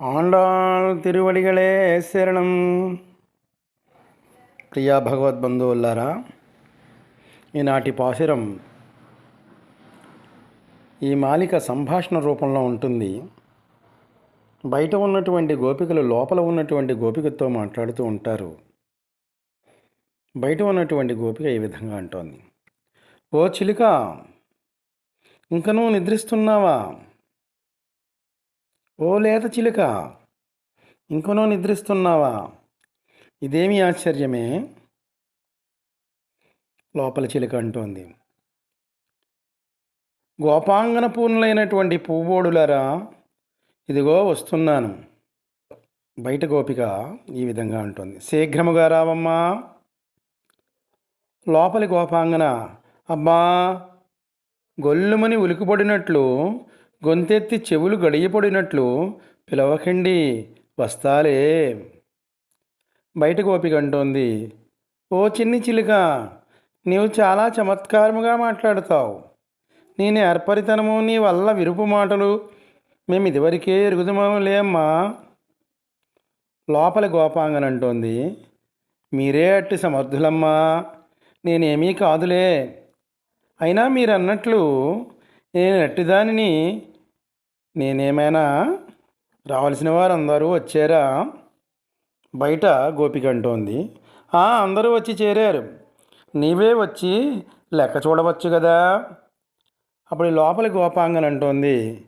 ఆండాళ్ తిరువడిగలే శరణం ప్రియా భగవద్బంధువులారా ఈనాటి పాశురం ఈ మాలిక సంభాషణ రూపంలో ఉంటుంది. బయట ఉన్నటువంటి గోపికలు లోపల ఉన్నటువంటి గోపికతో మాట్లాడుతూ ఉంటారు. బయట ఉన్నటువంటి గోపిక ఈ విధంగా అంటోంది. ఓ చిలుక ఇంక నువ్వు నిద్రిస్తున్నావా? ఓ లేత చిలుక ఇంకనో నిద్రిస్తున్నావా? ఇదేమి ఆశ్చర్యమే? లోపల చిలుక అంటోంది. గోపాంగన పూర్ణులైనటువంటి పువ్వోడులరా ఇదిగో వస్తున్నాను. బయట గోపిక ఈ విధంగా అంటుంది. శీఘ్రముగా రావమ్మా. లోపలి గోపాంగన అబ్బా! గొల్లుమని ఉలికిపడినట్లు గొంతెత్తి చెవులు గడియపడినట్లు పిలవకండి వస్తాలే. బయట గోపిక అంటోంది. ఓ చిన్ని చిలుక నీవు చాలా చమత్కారముగా మాట్లాడతావు. నేను ఏర్పరితనము నీ వల్ల విరుపు మాటలు మేము ఇదివరకే ఎరుగుదమలే అమ్మా. లోపలి గోపాంగన అంటోంది మీరే అట్టి సమర్థులమ్మా. నేనేమీ కాదులే. అయినా మీరు అన్నట్లు నేను ఎట్టిదానిని నేనేమైనా రావాల్సిన వారందరూ వచ్చారా? బయట గోపిక అంటోంది. అందరూ వచ్చి చేరారు. నీవే వచ్చి లెక్క చూడవచ్చు కదా అప్పుడు లోపల లోపలి అంటోంది.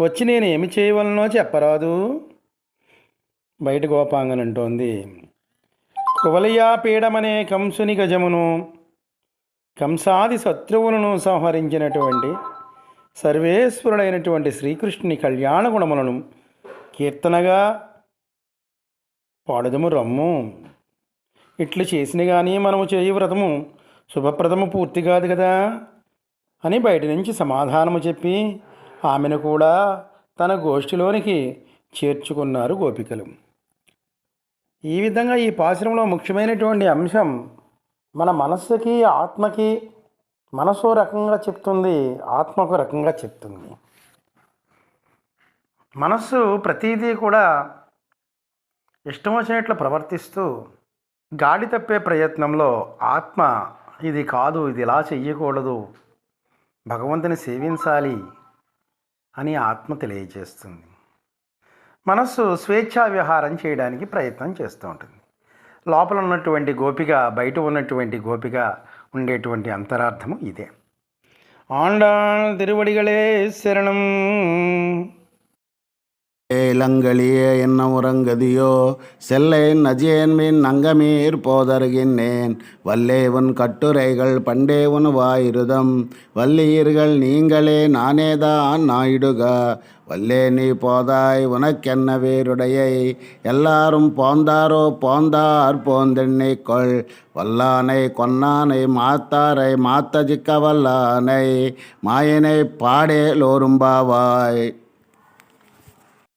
వచ్చి నేను ఏమి చేయవలనో చెప్పరాదు. బయట గోపాంగన్ అంటోంది. కువలయా పీడమనే కంసుని గజమును కంసాది శత్రువులను సంహరించినటువంటి సర్వేశ్వరుడైనటువంటి శ్రీకృష్ణుని కళ్యాణ గుణములను కీర్తనగా పాడుదము రమ్ము. ఇట్లు చేసిన కానీ మనము చేయు వ్రతము శుభప్రదము పూర్తి కాదు కదా అని బయట నుంచి సమాధానము చెప్పి ఆమెను కూడా తన గోష్ఠిలోనికి చేర్చుకున్నారు గోపికలు. ఈ విధంగా ఈ పాశ్రంలో ముఖ్యమైనటువంటి అంశం మన మనస్సుకి ఆత్మకి మనసు రకంగా చెప్తుంది ఆత్మకు రకంగా చెప్తుంది. మనస్సు ప్రతిదీ కూడా ఇష్టం వచ్చినట్లు ప్రవర్తిస్తూ గాడి తప్పే ప్రయత్నంలో ఆత్మ ఇది కాదు ఇది ఇలా చెయ్యకూడదు భగవంతుని సేవించాలి అని ఆత్మ తెలియజేస్తుంది. మనస్సు స్వేచ్ఛా విహారం చేయడానికి ప్రయత్నం చేస్తూ ఉంటుంది. లోపల ఉన్నటువంటి గోపిక బయట ఉన్నటువంటి గోపిక ఉండేటువంటి అంతరార్థము ఇదే. ఆండాళ్ తిరువడిగలే శరణం. ஏலங்களியே என்ன உறங்கதியோ? செல்லேன் நஜேன்மின் நங்கமீர் போதருகின்றேன். வல்லேவன் கட்டுரைகள் பண்டேவன் வாயிருதம். வல்லீர்கள் நீங்களே நானேதான் நாயிடுக. வல்லே நீ போதாய் உனக்கென்ன வேருடையை? எல்லாரும் போந்தாரோ? போந்தார் போந்தெண்ணை கொள். வல்லானை கொன்னானை மாத்தாரை மாத்தஜிக்க வல்லானை. மாயனை பாடேலோரும்பாவாய்